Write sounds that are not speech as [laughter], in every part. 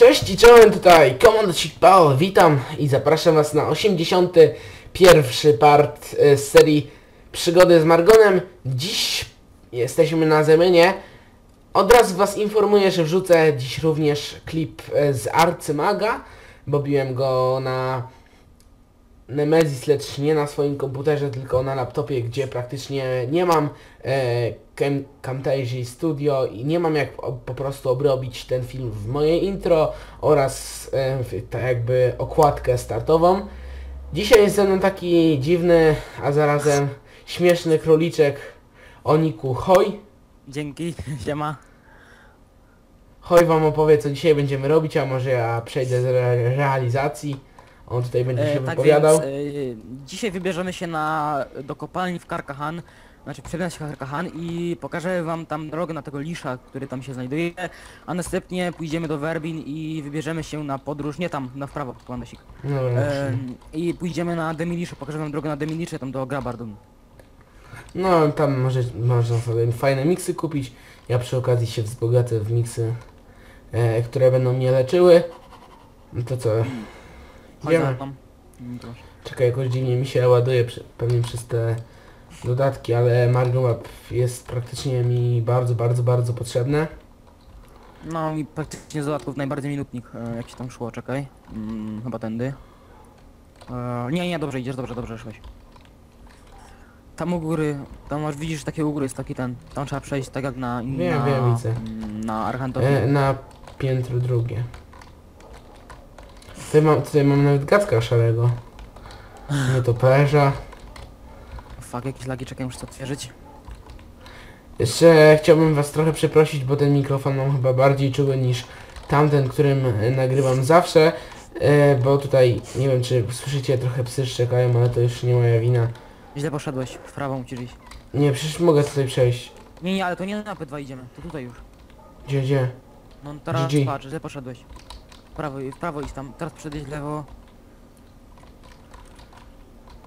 Cześć i czołem tutaj Komandosik Paul, witam i zapraszam was na 81 part e, z serii Przygody z Margonem. Dziś jesteśmy na Zemynie. Od razu was informuję, że wrzucę dziś również klip e, z Arcymaga, bo biłem go na Nemesis, lecz nie na swoim komputerze, tylko na laptopie, gdzie praktycznie nie mam e, Cam- Camtasia Studio i nie mam jak po prostu obrobić ten film w moje intro oraz e, tak jakby okładkę startową. Dzisiaj jest ze mną taki dziwny, a zarazem śmieszny króliczek o niku Hoj. Dzięki, [laughs] siema. Hoj wam opowie co dzisiaj będziemy robić, a może ja przejdę z re realizacji. On tutaj będzie się E, tak wypowiadał. więc e, dzisiaj wybierzemy się na, do kopalni w Karkahan, znaczy w Karkahan i pokażę wam tam drogę na tego lisza, który tam się znajduje, a następnie pójdziemy do Werbin i wybierzemy się na podróż, nie tam, na w prawo, Kłandosik. No, E, I pójdziemy na Demilisze, pokażę wam drogę na Demilisze, tam do Grabardun. No tam może, można sobie fajne miksy kupić. Ja przy okazji się wzbogacę w miksy, e, które będą mnie leczyły. No to co? Chodź za mną. Mm. Czekaj, jakoś dziwnie mi się ładuje przy, pewnie przez te dodatki, ale Margomap jest praktycznie mi bardzo, bardzo, bardzo potrzebne. No i praktycznie z dodatków najbardziej minutnik, e, jak się tam szło, czekaj. Mm, chyba tędy. E, nie, nie, dobrze idziesz, dobrze, dobrze szłeś. Tam u góry, tam masz, widzisz takie u góry jest taki ten, tam trzeba przejść tak jak na... Wiem, na, wiem, widzę. mm, Na Archantowie. E, na piętro drugie. Tutaj mam, tutaj mam nawet gacka szarego. Nie to perza. Fuck, jakieś lagi, czekaj, muszę to otwierzyć. Jeszcze chciałbym was trochę przeprosić, bo ten mikrofon mam chyba bardziej czuły niż tamten, którym e, nagrywam zawsze. E, bo tutaj, nie wiem czy słyszycie, trochę psy szczekają, ale to już nie moja wina. Źle poszedłeś, w prawo musisz. Nie, przecież mogę tutaj przejść. Nie, nie, ale to nie na P2 idziemy, to tutaj już. Gdzie, gdzie? No teraz GG. patrz, źle poszedłeś. W prawo, w prawo idź tam, teraz przedejść w lewo.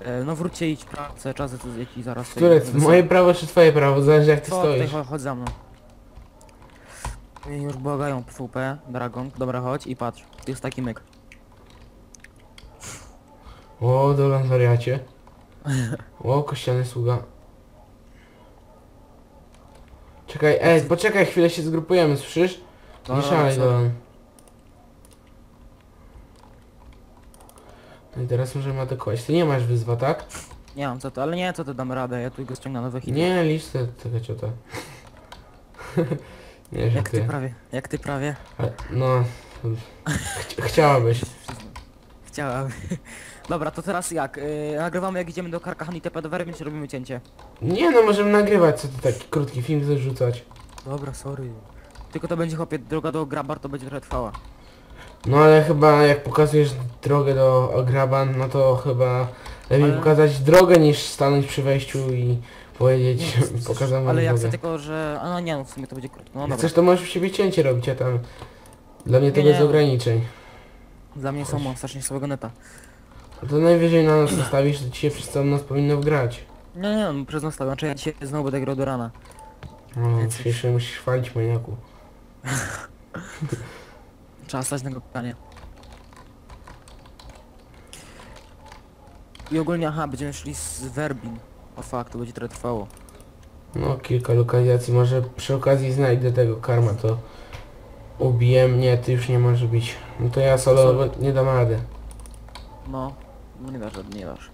E, no wróćcie idź cały czas to jaki zaraz... tutaj Które? wysoko. Moje prawo czy twoje prawo? Zależy jak ty Co, tutaj stoisz. chodź, chodź za mną. I już błagają PvP, Dragon, dobra chodź i patrz, tu jest taki myk. O, Dolan wariacie. [laughs] O, kościany sługa. Czekaj, ej, poczekaj chwilę się zgrupujemy, słyszysz? Nie Dobra, szalej. Dolan. No i teraz możemy atakować. Ty nie masz wyzwa, tak? Nie mam co to, ale nie, co to dam radę, ja tu go ściągnę nowe hity. Nie, licz te, tego ciota. nie, że Jak ty ty. prawie, jak ty prawie. Ale, no, chci chciałabyś. Chciałem. Dobra, to teraz jak? Yy, nagrywamy jak idziemy do Karkahan i TP do Werbin, czy robimy cięcie? Nie no, możemy nagrywać, co ty taki krótki film chcesz rzucać. Dobra, sorry. Tylko to będzie chłopie, droga do Grabar to będzie trochę trwała. No ale chyba jak pokazujesz drogę do Ograban, no to chyba lepiej Ale- pokazać drogę niż stanąć przy wejściu i powiedzieć, [laughs] pokazam wam Ale ja chcę tylko, że... A no nie, no w sumie to będzie krótko. No Jak dobra. chcesz to możesz w siebie cięcie robić, a tam... Dla mnie to Nie, bez nie. ograniczeń. Dla mnie są mam strasznie słabego neta. A to najwyżej na nas nastawisz, to ci się przez całą noc powinno wgrać. Nie, nie, no, przez nastawiam, znaczy ja dzisiaj znowu będę grał do rana. No, Więc- dzisiejszy musisz chwalić maniaku. [laughs] Trzeba stać na go pytanie. I ogólnie, aha, będziemy szli z Werbin. O fuck, to będzie trochę trwało. No, kilka lokalizacji, może przy okazji znajdę tego karma, to ubiję mnie, ty już nie może być. No to ja solo nie dam rady. No, no nie dasz, nie dasz.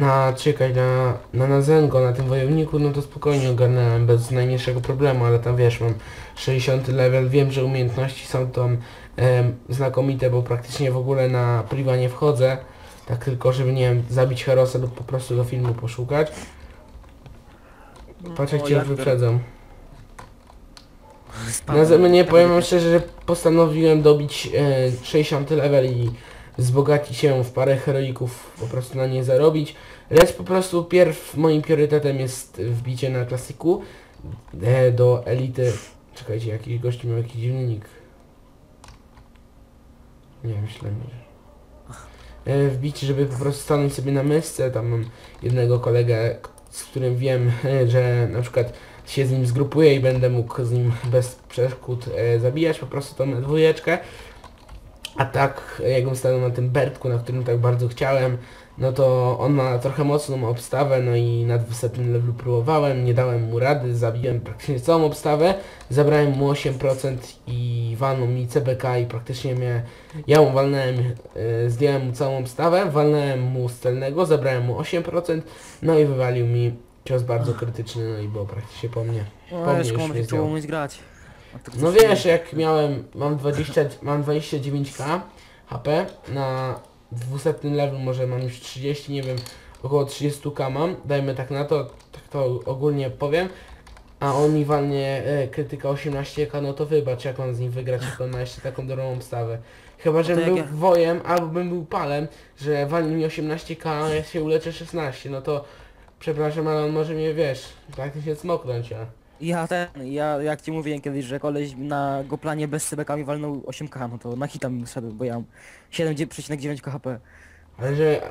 Na, czekaj, na, na Nazengo, na tym wojowniku, no to spokojnie ogarnąłem bez najmniejszego problemu, ale tam wiesz, mam 60 level, wiem, że umiejętności są tam em, znakomite, bo praktycznie w ogóle na priwa nie wchodzę, tak tylko, żeby, nie wiem, zabić Herosa lub po prostu do filmu poszukać. Patrz jak O, cię wyprzedzą. [laughs] Na mnie powiem szczerze, że postanowiłem dobić e, 60 level i wzbogacić się w parę heroików, po prostu na nie zarobić. Lecz po prostu pierw moim priorytetem jest wbicie na klasyku e, do elity. Czekajcie, jakiś gość miał jakiś dziwny. Nie myślę, że... E, żeby po prostu stanąć sobie na mysce, tam mam jednego kolegę, z którym wiem, że na przykład się z nim zgrupuję i będę mógł z nim bez przeszkód e, zabijać po prostu tą dwójeczkę. A tak, jakbym stanął na tym Bertku, na którym tak bardzo chciałem, no to on ma trochę mocną obstawę, no i na 200 levelu próbowałem, nie dałem mu rady, zabiłem praktycznie całą obstawę, zabrałem mu 8% i walnął mi CBK i praktycznie mnie, ja mu walnąłem, yy, zdjąłem mu całą obstawę, walnąłem mu z celnego, zabrałem mu 8%, no i wywalił mi cios bardzo krytyczny, no i było praktycznie po mnie. Po mnie już już komu nie się czuło zdjął. grać. No wiesz, jak miałem, mam 20, mam 29k HP, na 200 level może mam już 30, nie wiem, około 30k mam, dajmy tak na to, tak to ogólnie powiem, a on mi walnie e, krytyka 18k, no to wybacz, jak mam z nim wygrać, jak on ma jeszcze taką dobrą obstawę. Chyba, że był ja- wojem, albo bym był palem, że walnie mi 18k, a ja się uleczę 16, no to przepraszam, ale on może mnie, wiesz, praktycznie smoknąć, a... Ja ten, ja jak ci mówiłem kiedyś, że koleś na go planie bez sebekami walnął 8k, no to na hita mi szedł, bo ja mam 7,9 KHP. Ale że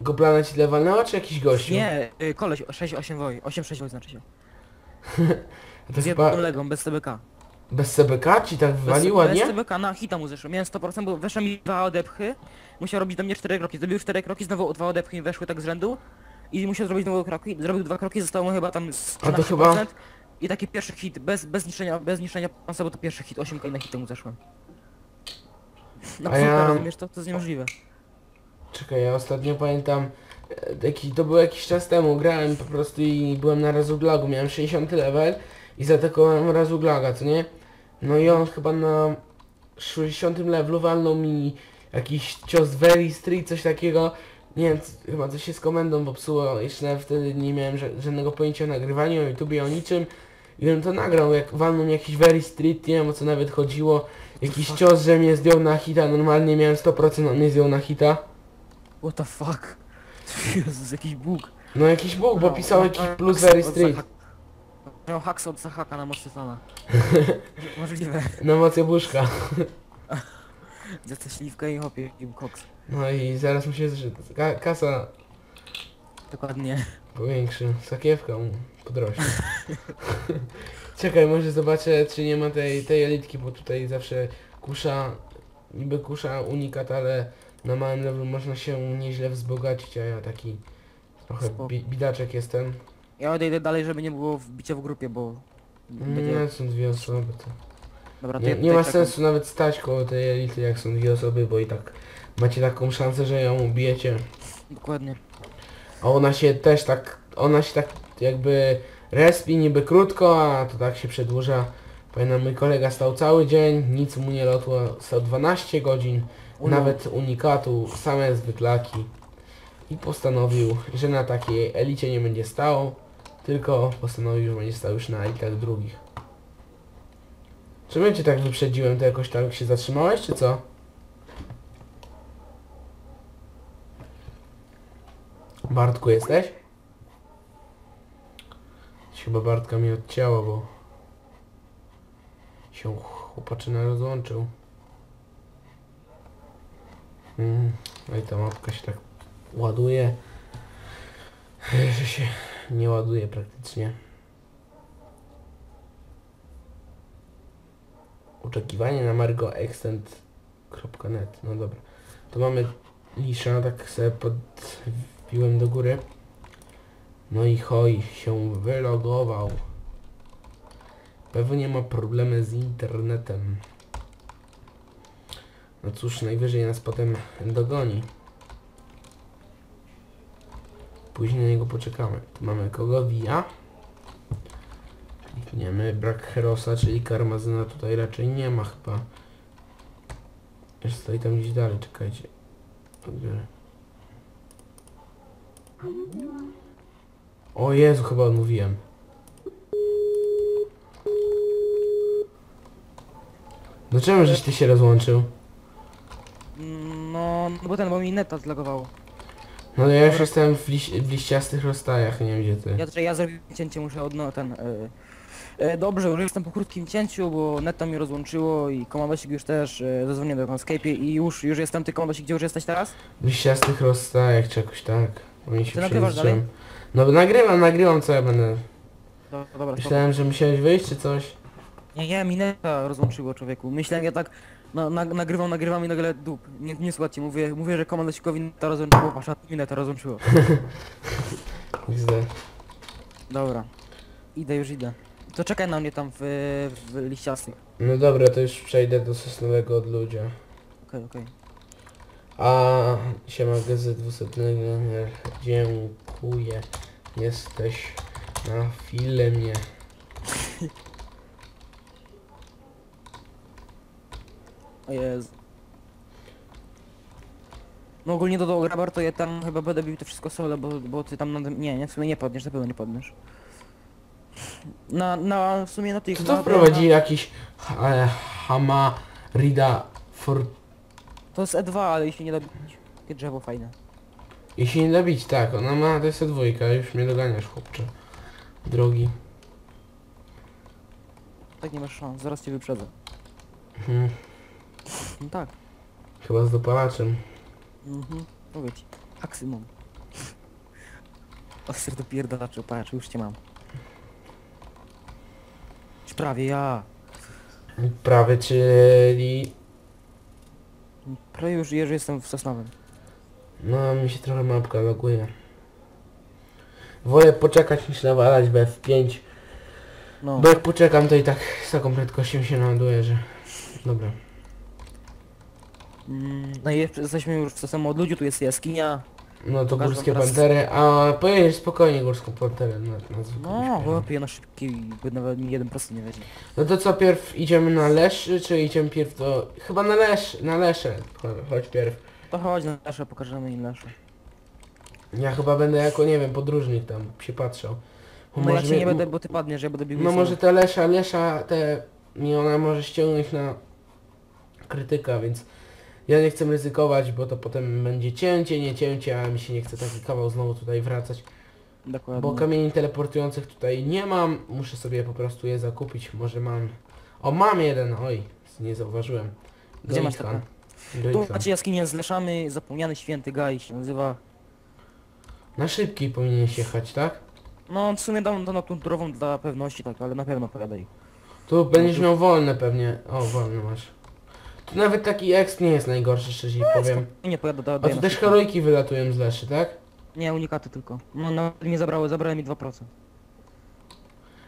goblana ci tyle walnęła, czy jakiś gościu? Nie, y, koleś 6-8 woj, 8-6 woj znaczy się. [laughs] To Z chyba jedną legą, bez CBK. bez CBK ci tak bez, ładnie? Bez CBK na hita mu zeszło, miałem 100%, bo weszły mi dwa odepchy, musiał robić do mnie 4 kroki, zrobił 4 kroki, znowu dwa odepchy mi weszły tak z rzędu i musiał zrobić znowu kroki, zrobił dwa kroki, zostało mu chyba tam z A to 13% chyba- i taki pierwszy hit, bez, bez niszczenia, bez niszczenia pansa, bo to pierwszy hit, 8 na hity mu zeszłem. No A super, ja- rozumiesz, to, to jest niemożliwe. Czekaj, ja ostatnio pamiętam, e, jaki, to było jakiś czas temu, grałem po prostu i byłem na Razuglagu, miałem 60 level i zaatakowałem Razuglaga, co nie? No i on chyba na 60 levelu walnął mi jakiś cios very street, coś takiego. Nie wiem, chyba coś się z komendą popsuło, jeszcze wtedy nie miałem ża- żadnego pojęcia o nagrywaniu, o YouTubie, o niczym. I bym to nagrał, jak walnął jakiś very street, nie wiem o co nawet chodziło. Jakiś cios, że mnie zdjął na hita, normalnie miałem 100%, on mnie zdjął na hita. What the fuck? [laughs] Jezus, jakiś bóg. No jakiś bóg, bo pisał jakiś plus very street. Miał haks od Zahaka na mocy slana. [laughs] Możliwe. Na moc jabłuszka. Zjadł śliwkę i hopie, i koks. No i zaraz mu się ka kasa Dokładnie. powiększy. Sakiewka mu podrośnie. [laughs] Czekaj, może zobaczę czy nie ma tej, tej elitki, bo tutaj zawsze kusza, niby kusza unikat, ale na małym levelu można się nieźle wzbogacić, a ja taki trochę Spoko. bi bidaczek jestem. Ja odejdę dalej, żeby nie było wbicia w grupie, bo... Będzie... Nie, są dwie osoby. To. Dobra, to Nie, ja nie tutaj ma czekam. sensu nawet stać koło tej elity, jak są dwie osoby, bo i tak macie taką szansę, że ją ubijecie. Dokładnie. A ona się też tak, ona się tak jakby respi niby krótko, a to tak się przedłuża. Pamiętam mój kolega stał cały dzień, nic mu nie lotło, stał 12 godzin, O no. nawet unikatu, same zwyklaki. I postanowił, że na takiej elicie nie będzie stał, tylko postanowił, że będzie stał już na elitach drugich. Czy my cię tak wyprzedziłem, to jakoś tak się zatrzymałeś, czy co? Bartku jesteś? Chyba Bartka mi odcięło, bo się chłopaczyna rozłączył. Mm, no i ta mapka się tak ładuje, że się nie ładuje praktycznie. Oczekiwanie na margoextend.net. No dobra. To mamy Lisza, tak sobie podbiłem do góry. No i hoj się wylogował. Pewnie ma problemy z internetem. No cóż, najwyżej nas potem dogoni. Później na niego poczekamy. Tu mamy kogo? Klikniemy. Brak Herosa, czyli Karmazyna tutaj raczej nie ma chyba. Jest stoi tam gdzieś dalej, czekajcie. Odbiorę. O Jezu, chyba odmówiłem. Dlaczego żeś ty się rozłączył? No, no bo ten, bo mi neta zlagowało. No ja już jestem w, liś w liściastych rozstajach, nie wiem gdzie ty. Ja, ja zrobiłem cięcie, muszę od no ten... E, e, dobrze, już jestem po krótkim cięciu, bo neta mi rozłączyło i komandosik już też e, zadzwonił do Skype'ie i już, już jestem, ty komandosik, gdzie już jesteś teraz? W liściastych rozstajach czy jakoś tak. Bo mi się Ty nagrywasz przejrzałem. No nagrywam, nagrywam co ja będę. Dobra. Myślałem, że musiałeś wyjść czy coś. Nie, nie, mineta rozłączyło człowieku. Myślałem, ja tak na, na, nagrywam, nagrywam i nagle dup. Nie, nie słuchajcie, mówię, mówię, że komandosikowi mineta rozłączyło, wasza mineta rozłączyło. [laughs] XD. Dobra. Idę, już idę. To czekaj na mnie tam w, w liściastych. No dobra, to już przejdę do sosnowego od ludzia. Okej, okej. A siema gazet 200 Dziękuję. Jesteś na filmie. [laughs] O Jezu. No ogólnie do, do grabar to ja tam chyba będę bił to wszystko solo, bo, bo ty tam na, nie, nie, w sumie nie podniesz, na pewno nie podniesz. Na, na, w sumie na tych... Co to na- wprowadzi jakiś ha- Hama Rida for... To jest E2, ale jeśli nie da bić. Takie drzewo fajne. Jeśli nie da bić, tak, ona ma to jest dwójka, już mnie doganiasz chłopcze. Drogi. Tak nie masz szans, zaraz cię wyprzedzę. Mhm. No tak. Chyba z dopalaczem. Mhm. Ci. Aksymum. Ostry do pierdolaczu, patrz, już cię mam. Prawie ja. Prawy, czyli... Prawie już, już jestem w Sosnowym. No, mi się trochę mapka loguje. Wolę poczekać niż nawalać w F5. No. Bo jak poczekam, to i tak z taką prędkością się naładuje, że... Dobra. Mm, no i jeszcze jesteśmy już w Sosnowym od ludzi, tu jest jaskinia. No to Pokażę wam górskie teraz- pantery, a pojedziesz spokojnie górską panterę na, na No, śpiewie. chłopie, na szybki, by nawet mi jeden prosty nie weźmie. No to co, pierw idziemy na Leszy, czy idziemy pierw do... Chyba na Lesz, na Lesze, Cho- chodź pierw. To chodź na nasze, pokażemy im nasze. Ja chyba będę jako, nie wiem, podróżnik tam się patrzał. Bo No ja może cię nie mnie- będę, bo ty padniesz, ja będę bił No może ta Lesza, Lesza, te... Mi ona może ściągnąć na krytyka, więc ja nie chcę ryzykować, bo to potem będzie cięcie, nie cięcie, a mi się nie chce taki kawał znowu tutaj wracać. Dokładnie. Bo kamieni teleportujących tutaj nie mam, muszę sobie po prostu je zakupić, może mam... O, mam jeden, oj, nie zauważyłem. Gdzie masz Doikan. Tu macie jaskinię z leszamy, zapomniany święty gaj się nazywa. Na szybkiej powinieneś jechać, tak? No w sumie dam to na tą turową dla pewności tak, ale na pewno pogadaj. Tu będziesz miał wolne pewnie. O, wolne masz. Tu nawet taki exp nie jest najgorszy, szczerze ci powiem. Nie pojada da, A tu na też heroiki wylatują z leszy, tak? Nie, unikaty tylko. No nawet mnie zabrały, zabrały mi 2%.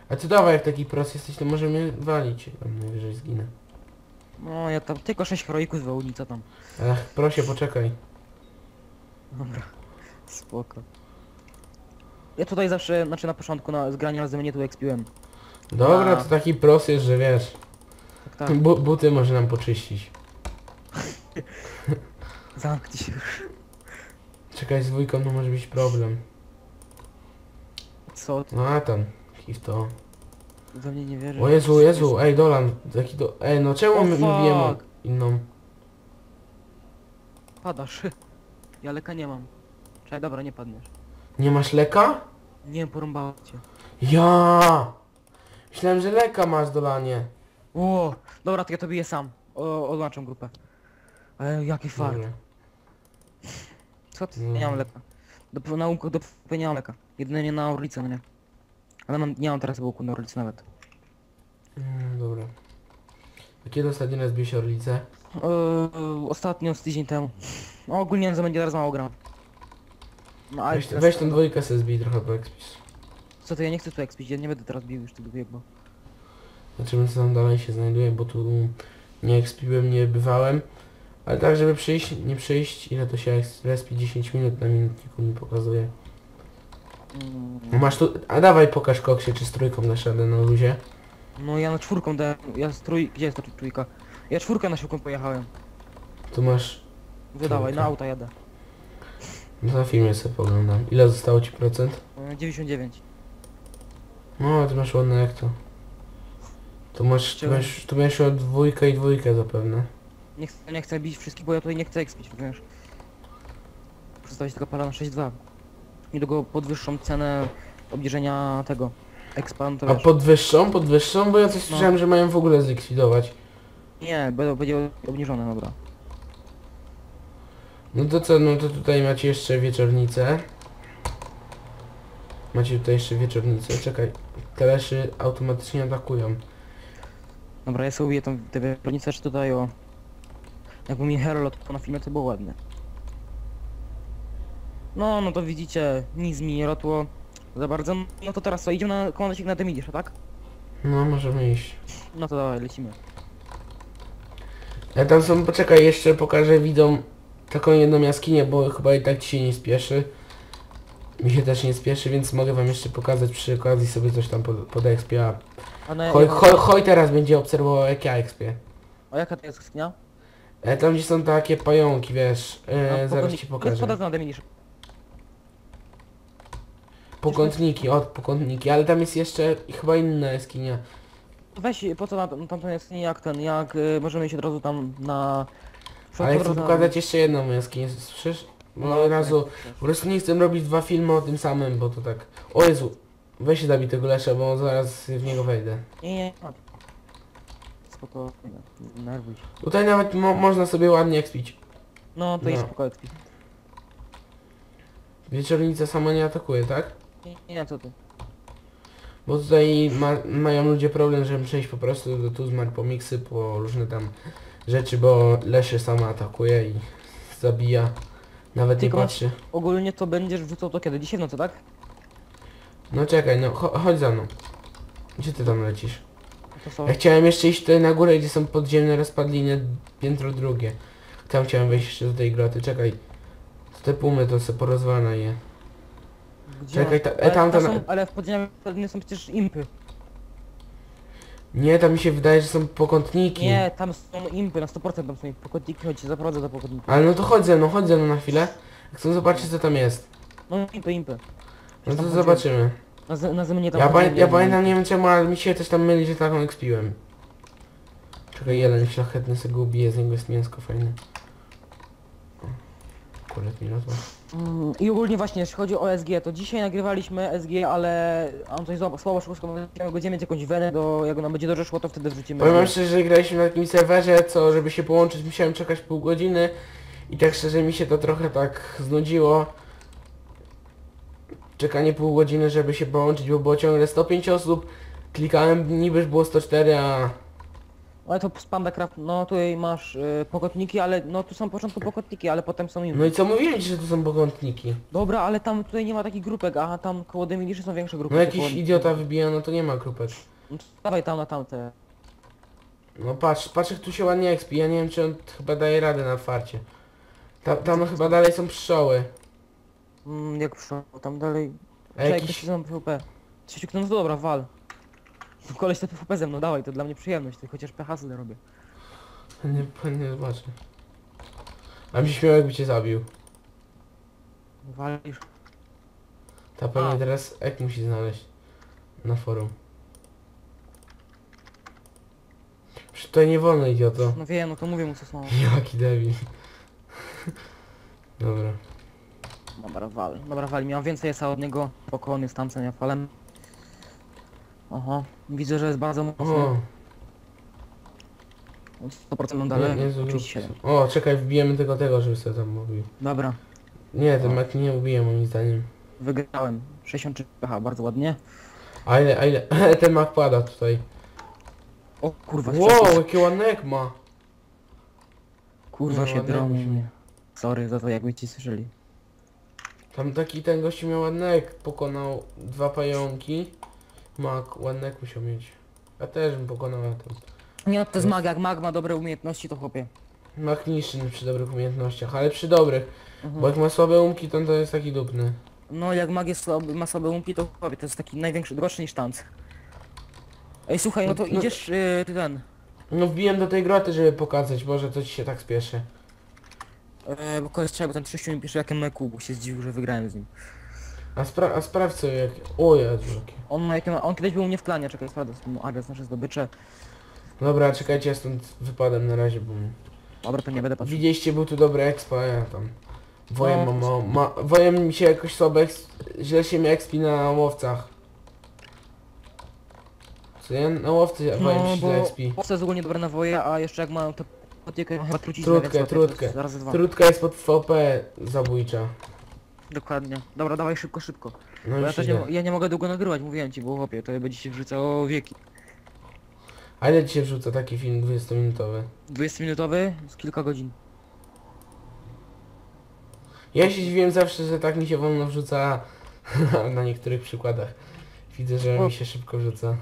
A ty dawaj, jak taki pros jesteś, to może mnie walić. Tam najwyżej zginę. No ja tam tylko 6 heroików z ulica tam. Ach, proszę, poczekaj. Dobra. [laughs] Spoko. Ja tutaj zawsze, znaczy na początku na zgraniu razem mnie tu expiłem. Dobra, A. to taki pros jest, że wiesz. Tak. Bu buty może nam poczyścić. [laughs] Zamknij się już. Czekaj, z dwójką no może być problem. Co? No a tam, w to. We mnie nie wierzysz? O Jezu, Jezu, ej Dolan, taki do... Ej, no czemu my fuck. inną? Padasz. [laughs] Ja leka nie mam. Czekaj, dobra, nie padniesz. Nie masz leka? Nie, porąbało cię. Ja! Myślałem, że leka masz, Dolanie. O, dobra, to ja to biję sam. O, odłączam grupę. Ale jaki fart. Dobra. Co ty? Nie mam leka. Do nauku do PvP nie mam leka. Jedynie na Orlice, no nie. Ale mam, nie mam teraz łuku na Orlice nawet. Mm, dobra. A kiedy ostatni raz biłeś orlicę? Eee, ostatnio z tydzień temu. No ogólnie za będzie teraz mało gram. No ale Weź, teraz- weź tą dwójkę sobie zbij trochę po ekspis. Co to ja nie chcę tu expić, ja nie będę teraz bił już tego biegu. Zobaczymy co tam dalej się znajduje, bo tu nie ekspiłem, nie bywałem. Ale tak, żeby przyjść, nie przyjść, ile to się respi 10 minut na minutniku mi pokazuje. Mm, No masz tu, a dawaj pokaż koksie, czy z trójką na szadę na luzie. No ja na czwórką dałem, ja z trój... Gdzie jest ta trójka? Ja czwórkę na siłką pojechałem. Tu masz, Wydawaj, na auta jadę. na filmie sobie poglądam. Ile zostało ci procent? Eee, 99. No, ty masz ładne jak to. Tu masz, tu będziesz, tu będziesz miał dwójkę i dwójkę zapewne. Nie chcę, nie chcę bić wszystkich, bo ja tutaj nie chcę expić, wiesz. Przedstawić tego pala na 6.2. Niedługo podwyższą cenę obniżenia tego. Expan to A wiesz. podwyższą, podwyższą, bo ja coś No. słyszałem, że mają w ogóle zlikwidować. Nie, będą- będzie obniżone, dobra. No to co, no to tutaj macie jeszcze wieczornicę. Macie tutaj jeszcze wieczornicę, czekaj. te leszy automatycznie atakują. Dobra, ja sobie ubiję tą tę wieżownicę, czy tutaj o... Jakby mi hero lotło na filmie, to było ładne. No, no to widzicie, nic mi nie rotło za bardzo. No to teraz co, idziemy na komandosik na Demidisza, tak? No, możemy iść. No to dawaj, lecimy. Ale tam są, poczekaj, jeszcze pokażę widzom taką jedną jaskinię, bo chyba i tak ci się nie spieszy. Mi się też nie spieszy, więc mogę wam jeszcze pokazać przy okazji sobie coś tam pod, pod a Hoj, hoj, hoj teraz będzie obserwował jak ja expię. a jaka to jest sknia? E, tam gdzie są takie pająki, wiesz, e, zaraz ci pokażę. Podaj na Demidisza. Pokątniki, od pokątniki, ale tam jest jeszcze chyba inna jaskinia. Weź, po co na na tamtą jaskinię jak ten, jak y, możemy iść od razu tam na... Ale chcę pokazać jeszcze jedną jaskinię, słyszysz? Bo No, od razu, tak. po prostu nie chcę robić dwa filmy o tym samym, bo to tak... O Jezu, weź się zabij tego lesza, bo zaraz w niego wejdę. Nie, nie, nie. Spoko, nie nerwuj się. Tutaj nawet mo można sobie ładnie ekspić. No to No. jest spokojnie. Wieczornica sama nie atakuje, tak? Nie, nie, co ty? Bo tutaj ma mają ludzie problem, żeby przejść po prostu do Tuzmar po miksy, po różne tam rzeczy, bo leszy sama atakuje i [laughs] zabija. Nawet nie Tylko- patrzy. Ogólnie to będziesz wrzucał to kiedy? Dzisiaj w nocy, tak? No czekaj, no cho chodź za mną. Gdzie ty tam lecisz? To są... Ja chciałem jeszcze iść tutaj na górę, gdzie są podziemne rozpadliny, piętro drugie. Tam chciałem wejść jeszcze do tej groty, czekaj. Te pumy to sobie porozwala je. Gdzie? czekaj, ta- e, ale, tam są, na- ale w podziemiach nie są przecież impy. Nie, tam mi się wydaje, że są pokątniki. Nie, tam są impy, na 100% tam są impy. Pokładniki, chodź, zaprowadzę do pokładników. Ale no to chodź ze mną, chodź ze mną na chwilę. Chcę zobaczyć co tam jest. No impy, impy. No to zobaczymy. Na, z- na zemnie tam Ja, chodziłem, pamię ja pamiętam, nie wiem czemu, ale mi się też tam myli, że taką ekspiłem. Czekaj, jeden szlachetny sobie go ubije, z niego jest mięsko fajne. Akurat mi. Mm, I ogólnie właśnie, jeśli chodzi o SG, to dzisiaj nagrywaliśmy SG, ale on coś zła- słabo szło, skoro będziemy mieć jakąś wenę, do, jak nam będzie dobrze szło, to wtedy wrzucimy. Powiem wam szczerze, że graliśmy na takim serwerze, co żeby się połączyć musiałem czekać pół godziny i tak szczerze mi się to trochę tak znudziło. Czekanie pół godziny, żeby się połączyć, bo było ciągle 105 osób. Klikałem, niby już było 104, a... Ale to Spandacraft, no tutaj masz y, pokotniki, ale no tu są początku pokotniki, ale potem są impy. No i co mówiłem ci, że to są pokątniki? Dobra, ale tam tutaj nie ma takich grupek, a tam koło Demiliszy są większe grupy. No typu- jakiś idiota wybija, no to nie ma grupek. No dawaj tam na tamte. No patrz, patrz jak tu się ładnie expi, ja nie wiem czy on chyba daje radę na otwarcie. Ta, tam chyba dalej są pszczoły. Mm, jak przyszło, tam dalej... A Czekaj, jakiś... jakiś... PvP. Trzeciuk, no dobra, wal. Koleś to PvP ze mną, dawaj, to dla mnie przyjemność, to chociaż PH sobie robię. Nie, nie zobaczę. A mi się śmiał jakby cię zabił. Walisz. Ta pewnie A. teraz ek musi znaleźć. Na forum. Przecież tutaj nie wolno idioto. No wiem, no to mówię mu co są. [laughs] Jaki debil. [laughs] Dobra. Dobra, wal. Dobra, wal. Miałem więcej esa od niego. Pokonany z tamcem, ja falem. Oho, widzę, że jest bardzo mocny. O, 100% mam dalej. 37. o, czekaj, wbijemy tylko tego, żeby sobie tam mówił. Dobra, Nie, ten O. Maki nie ubije moim zdaniem. wygrałem. 63 PH, bardzo ładnie. A ile, a ile, [laughs] ten Mak pada tutaj. O kurwa, Wow, ładne ek ma. kurwa No, się ładnie musimy. Sorry za to, jakby ci słyszeli. Tam taki ten gościu miał ładny ek, pokonał dwa pająki. Mak, ładny ek musiał mieć. Ja też bym pokonał a tam. Nie, no to jest maga, jak mag ma dobre umiejętności, to chłopie. Mak niższy przy dobrych umiejętnościach, ale przy dobrych. Mhm. Bo jak ma słabe umki, to on to jest taki dupny. No jak mag jest słaby, ma słabe umki, to chłopie, to jest taki największy, droższy niż tanc. Ej, słuchaj, no to No- no- idziesz, ty ten, No wbiłem do tej groty, żeby pokazać, Boże, to ci się tak spieszy. yy, bo koleś trzeba, bo ten Trzyściu mi pisze jakie meku, bo się zdziwił, że wygrałem z nim. A, spra a sprawdź sobie jak... O Jezu, jakie. On ma jakie ma, on kiedyś był u mnie w klanie, czekaj, sprawdzę mu adres, nasze zdobycze. Dobra, czekajcie, ja stąd wypadam na razie, bo... Dobra, to nie będę patrzył. Widzieliście, był tu dobry expa, a ja tam... Wojem No. ma, ma, ma... Wojem mi się jakoś słabo źle się mi expi na łowcach. Co ja? Na łowcy wojem No, się bo źle expi. owce jest ogólnie dobre na woje, a jeszcze jak mają to potiekę, chyba truciznę, Trutkę, więc to jest trutkę. Zaraz dwa. Trudka jest pod VP zabójcza. Dokładnie. Dobra, dawaj szybko, szybko. No Bo ja już też nie, idę. ja nie mogę długo nagrywać, mówiłem ci, bo chłopie, to będzie się wrzucało wieki. A ile ci się wrzuca taki film 20-minutowy? 20-minutowy z kilka godzin. Ja się dziwiłem zawsze, że tak mi się wolno wrzuca [laughs] na niektórych przykładach. Widzę, że mi się szybko wrzuca.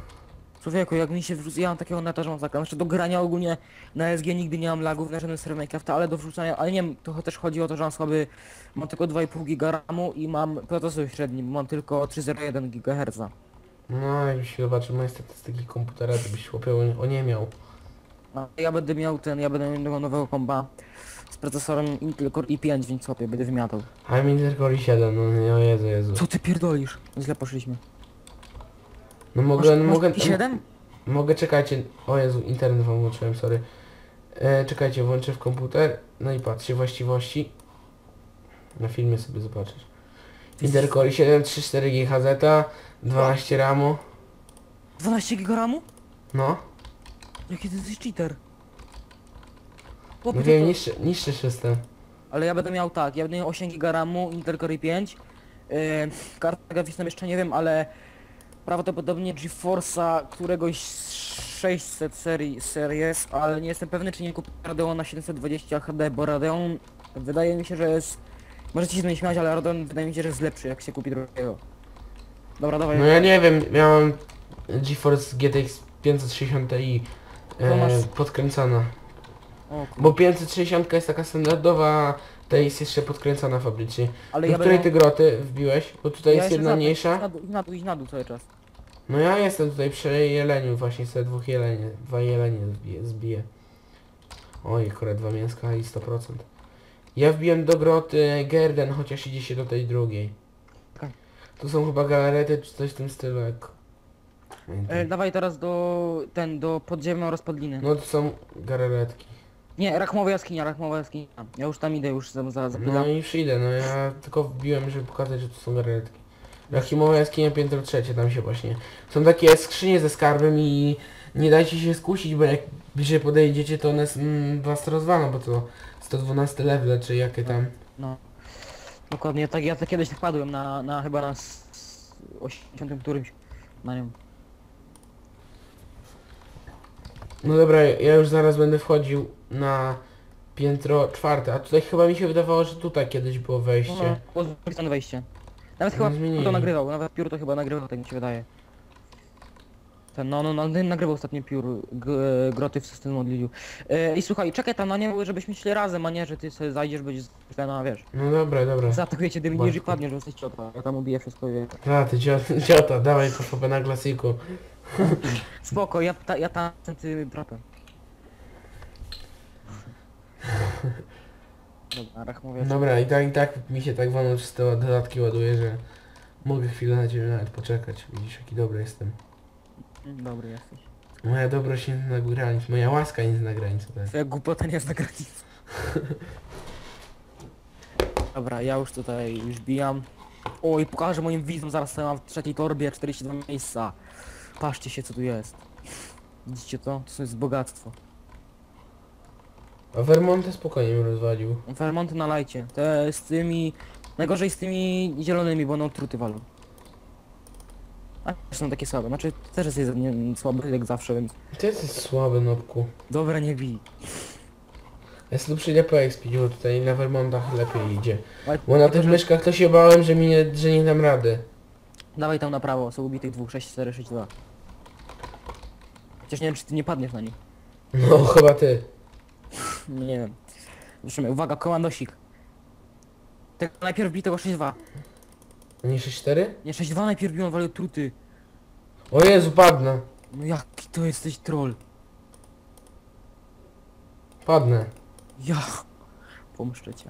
Człowieku, jak mi się wrzuca, ja mam takiego neta, że mam zakaz. Znaczy do grania ogólnie na SG nigdy nie mam lagów na żadnym serwerze Minecrafta, ale do wrzucania, ale nie wiem, to też chodzi o to, że mam słaby, mam tylko 2,5 giga RAMu i mam procesor średni, bo mam tylko 3,01 GHz. No, jakbyś zobaczył moje statystyki komputera, to byś chłopie o, o nie miał. A ja będę miał ten, ja będę miał nowego komba z procesorem Intel Core i5, więc sobie będę wymiatał. A mi tylko 7, no nie, o Jezu, Jezu. Co ty pierdolisz? Źle poszliśmy. No mogę, masz, mogę, masz i7? mogę, czekajcie, o Jezu, internet wam włączyłem, sorry. E, czekajcie, włączę w komputer, no i patrzcie, właściwości. Na filmie sobie zobaczysz. Intel Core 7, 3-4 GHz, 12 RAMu, 12 giga RAMu? no. Jaki ty jesteś cheater? Chłopie, No to wiem, to- niższy, niższy system. Ale ja będę miał tak, ja będę miał 8 GB RAMu, Intel Core i5. Yy, kartę graficzną jeszcze nie wiem, ale prawdopodobnie GeForce'a któregoś z 600 serii series, ale nie jestem pewny czy nie kupię Radeona 720 HD, bo Radeon wydaje mi się, że jest... Możecie się z mnie śmiać, ale Radeon wydaje mi się, że jest lepszy jak się kupi drugiego. Dobra, dawaj. No ja nie wiem, miałem GeForce GTX 560 Ti To e, masz- podkręcana. O, kur- Bo 560 jest taka standardowa, ta jest jeszcze podkręcana fabrycznie. ale Do ja której będę... ty groty wbiłeś? Bo tutaj ja jest jeszcze jedna za- mniejsza. Na dół, na dół, idź na dół cały czas. No ja jestem tutaj przy jeleniu właśnie, sobie dwóch jelenie, dwa jelenie zbiję. zbiję. Oj, akurat dwa mięska i 100%. Ja wbiłem do groty Gerden, chociaż idzie się do tej drugiej. Okej. Tu są chyba galarety czy coś w tym stylu jak... E, dawaj teraz do... ten, do podziemną rozpadliny. No to są galaretki. Nie, Rachmowa jaskinia, Rachmowa jaskinia. Ja już tam idę, już za, za, zapytam. No i przyjdę, no ja tylko wbiłem, żeby pokazać, że tu są galaretki. Rachimowa jaskinia piętro trzecie, tam się właśnie... Są takie skrzynie ze skarbem i nie dajcie się skusić, bo jak bliżej podejdziecie, to one mm, was rozwalą, bo to 112 level, czy jakie tam... No. Dokładnie, tak ja tak kiedyś tak padłem na, na chyba na s- s- 80 którymś na nią. No dobra, ja już zaraz będę wchodził na piętro czwarte, a tutaj chyba mi się wydawało, że tutaj kiedyś było No, wejście. no, było zapisane wejście. Nawet No, chyba zmienili. to nagrywał, nawet piór to chyba nagrywał, tak mi się wydaje. Ten, no, no, no, ten nagrywał ostatnio piór g, groty w systemie modliliu. E, I słuchaj, czekaj tam na nie, żebyśmy szli razem, a nie, że ty sobie zajdziesz, będziesz na wiesz. No dobra, dobra. Zaatakujecie dymnisz i padniesz, że jesteś ciota. Ja tam ubiję wszystko i wie. A, ty ciota, ciota dawaj po na klasiku. [laughs] Spoko, ja, ta, ja tam tym trapem. Dobra, Rachmowiec. Dobra, i tak, i tak mi się tak wolno przez te dodatki ładuje, że mogę chwilę na ciebie nawet poczekać. Widzisz, jaki dobry jestem. Dobry jesteś. Moja dobrość nie zna granic, moja łaska nie zna granic. tak. Twoja głupota nie jest na granicy. [laughs] Dobra, ja już tutaj już bijam. O i pokażę moim widzom, zaraz sobie mam w trzeciej torbie 42 miejsca. Patrzcie się co tu jest. Widzicie to? To jest bogactwo. A Vermonte spokojnie bym rozwalił. Fermonty na lajcie. Te z tymi... Najgorzej z tymi zielonymi, bo one truty walą. A też są takie słabe. Znaczy też jest nie, słaby jak zawsze, więc... Ty jesteś słaby, nopku. Dobra, nie bij. Sobie tu przyjdę po expić, bo tutaj na Vermontach lepiej idzie. Ale Bo na tych myszkach to się bałem, że mi nie, że nie dam rady. Dawaj tam na prawo, są ubitych dwóch, 6, 4, 6, 2. Chociaż nie wiem czy ty nie padniesz na nich. No, [laughs] chyba ty. Nie wiem. Zobaczymy, uwaga, komandosik. Tego najpierw bij tego 6-2. A nie 6-4? Nie, 6-2 najpierw bił, on walił truty. O Jezu, padnę. No jaki to jesteś troll. Padnę. Ja. Pomszczę cię.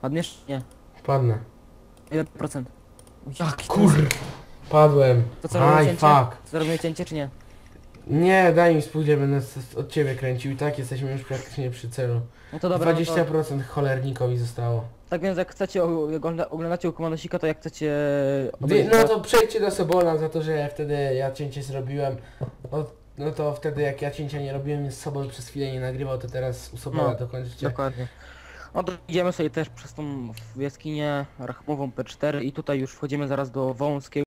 Padniesz? Nie. Padnę. Ile procent? Jaki to Kur... Padłem. To co, robimy Aj, cięcie? fuck. Co robimy cięcie czy nie? Nie, daj mi ja będę s- od ciebie kręcił i tak jesteśmy już praktycznie przy celu. No to dobra, no to, 20% cholernikowi zostało. tak więc jak chcecie, o- ogląda- oglądacie u komandosika, to jak chcecie... Wy, obejrzeć no to- przejdźcie do Sobola za to, że ja wtedy ja cięcie zrobiłem. No, no to wtedy jak ja cięcia nie robiłem, jest Sobol przez chwilę nie nagrywał, to teraz u Sobola No, dokończycie. Dokładnie. No to idziemy sobie też przez tą jaskinię rachmową P4 i tutaj już wchodzimy zaraz do wąskiego